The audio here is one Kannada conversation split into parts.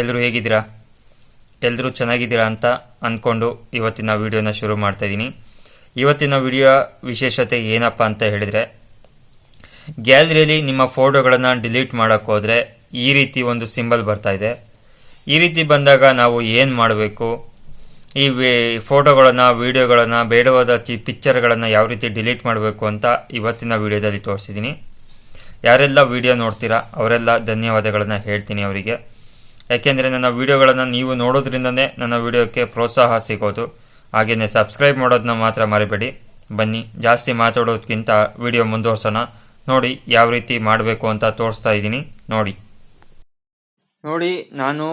ಎಲ್ಲರೂ ಹೇಗಿದ್ದೀರಾ? ಎಲ್ಲರೂ ಚೆನ್ನಾಗಿದ್ದೀರಾ ಅಂತ ಅಂದ್ಕೊಂಡು ಇವತ್ತಿನ ವಿಡಿಯೋನ ಶುರು ಮಾಡ್ತಾಯಿದ್ದೀನಿ ಇವತ್ತಿನ ವಿಡಿಯೋ ವಿಶೇಷತೆ ಏನಪ್ಪ ಅಂತ ಹೇಳಿದರೆ, ಗ್ಯಾಲರಿಯಲ್ಲಿ ನಿಮ್ಮ ಫೋಟೋಗಳನ್ನು ಡಿಲೀಟ್ ಮಾಡೋಕ್ಕೋದ್ರೆ ಈ ರೀತಿ ಒಂದು ಸಿಂಬಲ್ ಬರ್ತಾ ಇದೆ. ಈ ರೀತಿ ಬಂದಾಗ ನಾವು ಏನು ಮಾಡಬೇಕು? ಈ ಫೋಟೋಗಳನ್ನು, ವೀಡಿಯೋಗಳನ್ನು, ಬೇಡವಾದ ಚಿ, ಪಿಕ್ಚರ್ಗಳನ್ನು ಯಾವ ರೀತಿ ಡಿಲೀಟ್ ಮಾಡಬೇಕು ಅಂತ ಇವತ್ತಿನ ವಿಡಿಯೋದಲ್ಲಿ ತೋರಿಸಿದ್ದೀನಿ. ಯಾರೆಲ್ಲ ವಿಡಿಯೋ ನೋಡ್ತೀರಾ, ಅವರೆಲ್ಲ ಧನ್ಯವಾದಗಳನ್ನು ಹೇಳ್ತೀನಿ ಅವರಿಗೆ. ಯಾಕೆಂದರೆ ನನ್ನ ವಿಡಿಯೋಗಳನ್ನು ನೀವು ನೋಡೋದ್ರಿಂದನೇ ನನ್ನ ವೀಡಿಯೋಕ್ಕೆ ಪ್ರೋತ್ಸಾಹ ಸಿಗೋದು. ಹಾಗೆಯೇ ಸಬ್ಸ್ಕ್ರೈಬ್ ಮಾಡೋದನ್ನ ಮಾತ್ರ ಮರಿಬೇಡಿ. ಬನ್ನಿ, ಜಾಸ್ತಿ ಮಾತಾಡೋದಕ್ಕಿಂತ ವಿಡಿಯೋ ಮುಂದುವರ್ಸೋಣ. ನೋಡಿ ಯಾವ ರೀತಿ ಮಾಡಬೇಕು ಅಂತ ತೋರಿಸ್ತಾ ಇದ್ದೀನಿ. ನೋಡಿ. ನೋಡಿ, ನಾನು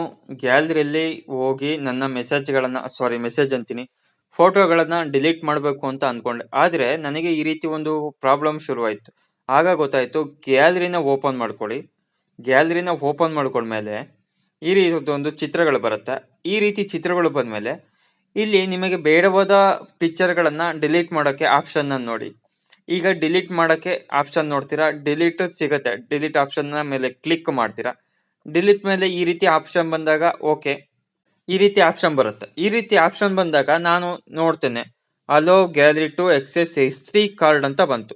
ಗ್ಯಾಲರಿಯಲ್ಲಿ ಹೋಗಿ ನನ್ನ ಮೆಸೇಜ್ಗಳನ್ನು, ಸಾರಿ, ಮೆಸೇಜ್ ಅಂತೀನಿ. ಫೋಟೋಗಳನ್ನು ಡಿಲೀಟ್ ಮಾಡಬೇಕು ಅಂತ ಅಂದ್ಕೊಂಡೆ. ಆದರೆ ನನಗೆ ಈ ರೀತಿ ಒಂದು ಪ್ರಾಬ್ಲಮ್ ಶುರುವಾಯಿತು. ಆಗ ಗೊತ್ತಾಯಿತು, ಗ್ಯಾಲರಿನ ಓಪನ್ ಮಾಡ್ಕೊಳ್ಳಿ. ಗ್ಯಾಲರಿನ ಓಪನ್ ಮಾಡ್ಕೊಂಡ್ಮೇಲೆ ಈ ರೀತಿ ಒಂದು ಚಿತ್ರಗಳು ಬರುತ್ತೆ. ಈ ರೀತಿ ಚಿತ್ರಗಳು ಬಂದಮೇಲೆ ಇಲ್ಲಿ ನಿಮಗೆ ಬೇಡವಾದ ಪಿಕ್ಚರ್ಗಳನ್ನು ಡಿಲೀಟ್ ಮಾಡೋಕ್ಕೆ ಆಪ್ಷನ್ನ ನೋಡಿ. ಈಗ ಡಿಲೀಟ್ ಮಾಡೋಕ್ಕೆ ಆಪ್ಷನ್ ನೋಡ್ತೀರಾ? ಡಿಲೀಟ್ ಸಿಗುತ್ತೆ. ಡಿಲೀಟ್ ಆಪ್ಷನ್ನ ಮೇಲೆ ಕ್ಲಿಕ್ ಮಾಡ್ತೀರಾ? ಡಿಲೀಟ್ ಮೇಲೆ ಈ ರೀತಿ ಆಪ್ಷನ್ ಬಂದಾಗ ಓಕೆ. ಈ ರೀತಿ ಆಪ್ಷನ್ ಬರುತ್ತೆ. ಈ ರೀತಿ ಆಪ್ಷನ್ ಬಂದಾಗ ನಾನು ನೋಡ್ತೇನೆ. Allow gallery to access history card ಅಂತ ಬಂತು.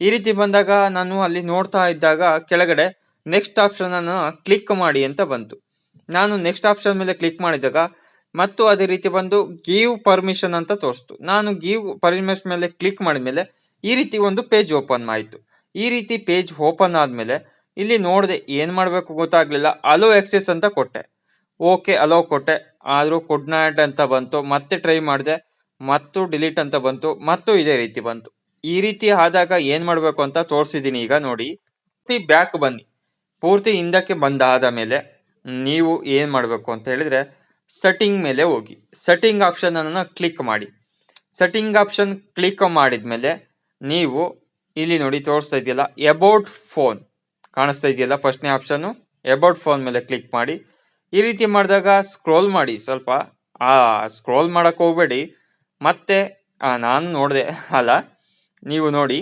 ಈ ರೀತಿ ಬಂದಾಗ ನಾನು ಅಲ್ಲಿ ನೋಡ್ತಾ ಇದ್ದಾಗ ಕೆಳಗಡೆ ನೆಕ್ಸ್ಟ್ ಆಪ್ಷನ್ ಅನ್ನು ಕ್ಲಿಕ್ ಮಾಡಿ ಅಂತ ಬಂತು. ನಾನು ನೆಕ್ಸ್ಟ್ ಆಪ್ಷನ್ ಮೇಲೆ ಕ್ಲಿಕ್ ಮಾಡಿದಾಗ ಮತ್ತು ಅದೇ ರೀತಿ ಬಂದು ಗೀವ್ ಪರ್ಮಿಷನ್ ಅಂತ ತೋರಿಸ್ತು. ನಾನು ಗೀವ್ ಪರ್ಮಿಷನ್ ಮೇಲೆ ಕ್ಲಿಕ್ ಮಾಡಿದ್ಮೇಲೆ ಈ ರೀತಿ ಒಂದು ಪೇಜ್ ಓಪನ್ ಆಯಿತು. ಈ ರೀತಿ ಪೇಜ್ ಓಪನ್ ಆದಮೇಲೆ ಇಲ್ಲಿ ನೋಡಿದೆ ಏನು ಮಾಡಬೇಕು ಗೊತ್ತಾಗಲಿಲ್ಲ. ಅಲೋ ಎಕ್ಸೆಸ್ ಅಂತ ಕೊಟ್ಟೆ. ಓಕೆ ಅಲೋ ಕೊಟ್ಟೆ. ಆದರೂ ಕುಡ್ ನಾಟ್ ಅಂತ ಬಂತು. ಮತ್ತೆ ಟ್ರೈ ಮಾಡಿದೆ. ಮತ್ತು ಡಿಲೀಟ್ ಅಂತ ಬಂತು. ಮತ್ತು ಇದೇ ರೀತಿ ಬಂತು. ಈ ರೀತಿ ಆದಾಗ ಏನು ಮಾಡಬೇಕು ಅಂತ ತೋರಿಸಿದ್ದೀನಿ ಈಗ ನೋಡಿ. ಪೂರ್ತಿ ಬ್ಯಾಕ್ ಬನ್ನಿ. ಪೂರ್ತಿ ಹಿಂದಕ್ಕೆ ಬಂದಾದ ಮೇಲೆ ನೀವು ಏನು ಮಾಡಬೇಕು ಅಂತ ಹೇಳಿದರೆ ಸೆಟ್ಟಿಂಗ್ ಮೇಲೆ ಹೋಗಿ. ಸೆಟ್ಟಿಂಗ್ ಆಪ್ಷನ್ ಅನ್ನು ಕ್ಲಿಕ್ ಮಾಡಿ. ಸೆಟ್ಟಿಂಗ್ ಆಪ್ಷನ್ ಕ್ಲಿಕ್ ಮಾಡಿದ ಮೇಲೆ ನೀವು ಇಲ್ಲಿ ನೋಡಿ ತೋರಿಸ್ತಾ ಇದೆಯಲ್ಲ ಎಬೌಟ್ ಫೋನ್ ಕಾಣಿಸ್ತಾ ಇದೆಯಲ್ಲ ಫಸ್ಟ್ನೇ ಆಪ್ಷನ್ನು ಎಬೌಟ್ ಫೋನ್ ಮೇಲೆ ಕ್ಲಿಕ್ ಮಾಡಿ. ಈ ರೀತಿ ಮಾಡಿದಾಗ ಸ್ಕ್ರೋಲ್ ಮಾಡಿ. ಸ್ವಲ್ಪ, ಆ ಸ್ಕ್ರೋಲ್ ಮಾಡೋಕ್ಕೆ ಹೋಗಬೇಡಿ. ಮತ್ತೆ ನಾನು ನೋಡಿದೆ, ಅಲ್ಲ, ನೀವು ನೋಡಿ.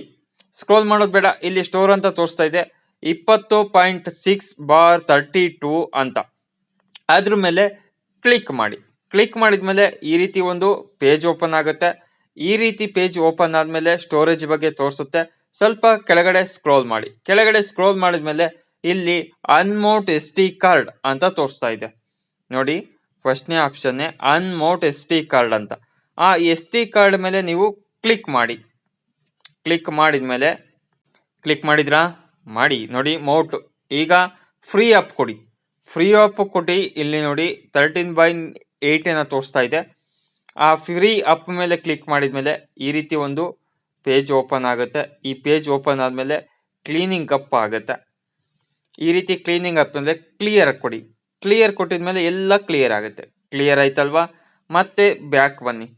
ಸ್ಕ್ರೋಲ್ ಮಾಡೋದು ಬೇಡ. ಇಲ್ಲಿ ಸ್ಟೋರ್ ಅಂತ ತೋರಿಸ್ತಾ ಇದೆ. ಇಪ್ಪತ್ತು point six bar thirty two ಅಂತ. ಅದ್ರ ಮೇಲೆ ಕ್ಲಿಕ್ ಮಾಡಿ. ಕ್ಲಿಕ್ ಮಾಡಿದ್ಮೇಲೆ ಈ ರೀತಿ ಒಂದು ಪೇಜ್ ಓಪನ್ ಆಗುತ್ತೆ. ಈ ರೀತಿ ಪೇಜ್ ಓಪನ್ ಆದಮೇಲೆ ಸ್ಟೋರೇಜ್ ಬಗ್ಗೆ ತೋರಿಸುತ್ತೆ. ಸ್ವಲ್ಪ ಕೆಳಗಡೆ ಸ್ಕ್ರೋಲ್ ಮಾಡಿ. ಕೆಳಗಡೆ ಸ್ಕ್ರೋಲ್ ಮಾಡಿದ್ಮೇಲೆ ಇಲ್ಲಿ ಅನ್ಮೋಟ್ ಎಸ್ ಟಿ ಕಾರ್ಡ್ ಅಂತ ತೋರಿಸ್ತಾ ಇದೆ. ನೋಡಿ, ಫಸ್ಟ್ನೇ ಆಪ್ಷನ್ನೇ ಅನ್ಮೋಟ್ ಎಸ್ ಟಿ ಕಾರ್ಡ್ ಅಂತ. ಆ ಎಸ್ ಟಿ ಕಾರ್ಡ್ ಮೇಲೆ ನೀವು ಕ್ಲಿಕ್ ಮಾಡಿ. ಕ್ಲಿಕ್ ಮಾಡಿದ್ಮೇಲೆ ಕ್ಲಿಕ್ ಮಾಡಿದ್ರಾ? ಮಾಡಿ, ನೋಡಿ, ಮೌಟ್, ಈಗ ಫ್ರೀ ಅಪ್ ಕೊಡಿ. ಫ್ರೀ ಅಪ್ ಕೊಟ್ಟು ಇಲ್ಲಿ ನೋಡಿ ತರ್ಟೀನ್ ಬೈ ಏಯ್ಟೇನ ತೋರಿಸ್ತಾ ಇದೆ. ಆ ಫ್ರೀ ಅಪ್ ಮೇಲೆ ಕ್ಲಿಕ್ ಮಾಡಿದ ಮೇಲೆ ಈ ರೀತಿ ಒಂದು ಪೇಜ್ ಓಪನ್ ಆಗುತ್ತೆ. ಈ ಪೇಜ್ ಓಪನ್ ಆದಮೇಲೆ ಕ್ಲೀನಿಂಗ್ ಅಪ್ ಆಗುತ್ತೆ. ಈ ರೀತಿ ಕ್ಲೀನಿಂಗ್ ಅಪ್ ಮೇಲೆ ಕ್ಲಿಯರ್ ಕೊಡಿ. ಕ್ಲಿಯರ್ ಕೊಟ್ಟಿದ ಮೇಲೆ ಎಲ್ಲ ಕ್ಲಿಯರ್ ಆಗುತ್ತೆ. ಕ್ಲಿಯರ್ ಆಯ್ತಲ್ವಾ? ಮತ್ತೆ ಬ್ಯಾಕ್ ಬನ್ನಿ.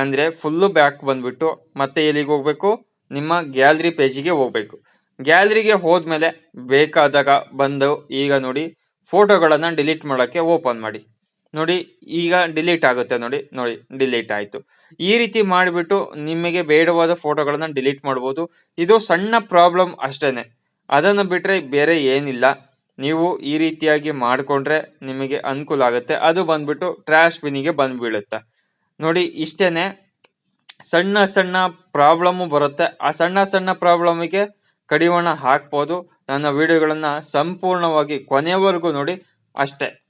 ಅಂದರೆ ಫುಲ್ಲು ಬ್ಯಾಕ್ ಬಂದ್ಬಿಟ್ಟು ಮತ್ತೆ ಎಲ್ಲಿಗೆ ಹೋಗಬೇಕು? ನಿಮ್ಮ ಗ್ಯಾಲರಿ ಪೇಜಿಗೆ ಹೋಗಬೇಕು. ಗ್ಯಾಲರಿಗೆ ಹೋದ್ಮೇಲೆ ಬೇಕಾದಾಗ ಬಂದು ಈಗ ನೋಡಿ ಫೋಟೋಗಳನ್ನು ಡಿಲೀಟ್ ಮಾಡೋಕ್ಕೆ ಓಪನ್ ಮಾಡಿ. ನೋಡಿ, ಈಗ ಡಿಲೀಟ್ ಆಗುತ್ತೆ ನೋಡಿ ನೋಡಿ, ಡಿಲೀಟ್ ಆಯಿತು. ಈ ರೀತಿ ಮಾಡಿಬಿಟ್ಟು ನಿಮಗೆ ಬೇಡವಾದ ಫೋಟೋಗಳನ್ನು ಡಿಲೀಟ್ ಮಾಡ್ಬೋದು. ಇದು ಸಣ್ಣ ಪ್ರಾಬ್ಲಮ್ ಅಷ್ಟೇ ಅದನ್ನು ಬಿಟ್ಟರೆ ಬೇರೆ ಏನಿಲ್ಲ. ನೀವು ಈ ರೀತಿಯಾಗಿ ಮಾಡಿಕೊಂಡ್ರೆ ನಿಮಗೆ ಅನುಕೂಲ ಆಗುತ್ತೆ. ಅದು ಬಂದ್ಬಿಟ್ಟು ಟ್ರ್ಯಾಶ್ ಬಿನಿಗೆ ಬಂದ್ಬೀಳುತ್ತೆ ನೋಡಿ ಇಷ್ಟೇ ಸಣ್ಣ ಸಣ್ಣ ಪ್ರಾಬ್ಲಮ್ಮು ಬರುತ್ತೆ. ಆ ಸಣ್ಣ ಸಣ್ಣ ಪ್ರಾಬ್ಲಮಿಗೆ ಕಡಿವಾಣ ಹಾಕ್ಬೋದು. ನನ್ನ ವಿಡಿಯೋಗಳನ್ನು ಸಂಪೂರ್ಣವಾಗಿ ಕೊನೆವರೆಗೂ ನೋಡಿ. ಅಷ್ಟೇ.